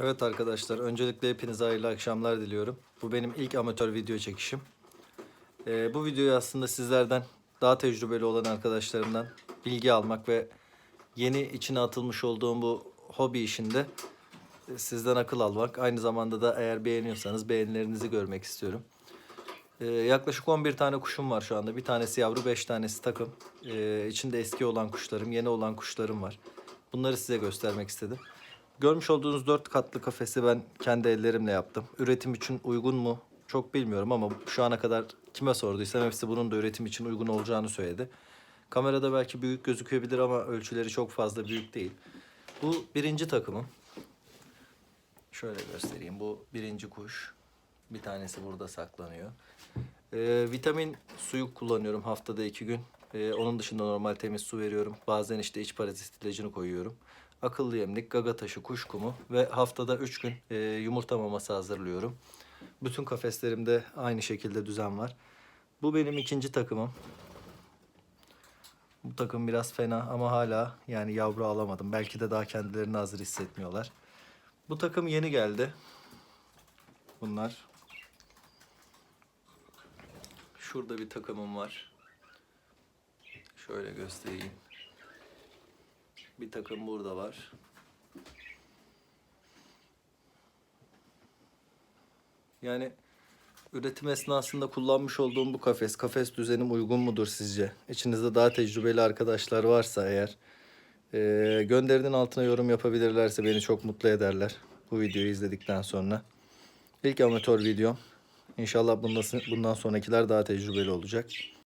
Evet arkadaşlar, öncelikle hepinize hayırlı akşamlar diliyorum. Bu benim ilk amatör video çekişim. Ee, bu videoyu aslında sizlerden, daha tecrübeli olan arkadaşlarımdan bilgi almak ve yeni içine atılmış olduğum bu hobi işinde e, sizden akıl almak. Aynı zamanda da eğer beğeniyorsanız beğenilerinizi görmek istiyorum. Ee, yaklaşık 11 tane kuşum var şu anda. Bir tanesi yavru, 5 tanesi takım. Ee, içinde eski olan kuşlarım, yeni olan kuşlarım var. Bunları size göstermek istedim. Görmüş olduğunuz 4 katlı kafesi ben kendi ellerimle yaptım. Üretim için uygun mu? Çok bilmiyorum ama şu ana kadar kime sorduysam hepsi bunun da üretim için uygun olacağını söyledi. Kamerada belki büyük gözükebilir ama ölçüleri çok fazla büyük değil. Bu birinci takımım. Şöyle göstereyim. Bu birinci kuş. Bir tanesi burada saklanıyor. Ee, vitamin suyu kullanıyorum haftada iki gün. Ee, onun dışında normal temiz su veriyorum. Bazen işte iç parazit ilacını koyuyorum. Akıllı yemlik, gaga taşı, kuş kumu ve haftada üç gün e, yumurta maması hazırlıyorum. Bütün kafeslerimde aynı şekilde düzen var. Bu benim ikinci takımım. Bu takım biraz fena ama hala yani yavru alamadım. Belki de daha kendilerini hazır hissetmiyorlar. Bu takım yeni geldi. Bunlar. Şurada bir takımım var. Şöyle göstereyim. Bir takım burada var. Yani üretim esnasında kullanmış olduğum bu kafes, kafes düzenim uygun mudur sizce? İçinizde daha tecrübeli arkadaşlar varsa eğer eee gönderinin altına yorum yapabilirlerse beni çok mutlu ederler. Bu videoyu izledikten sonra. İlk amatör videom. İnşallah bundan, bundan sonrakiler daha tecrübeli olacak.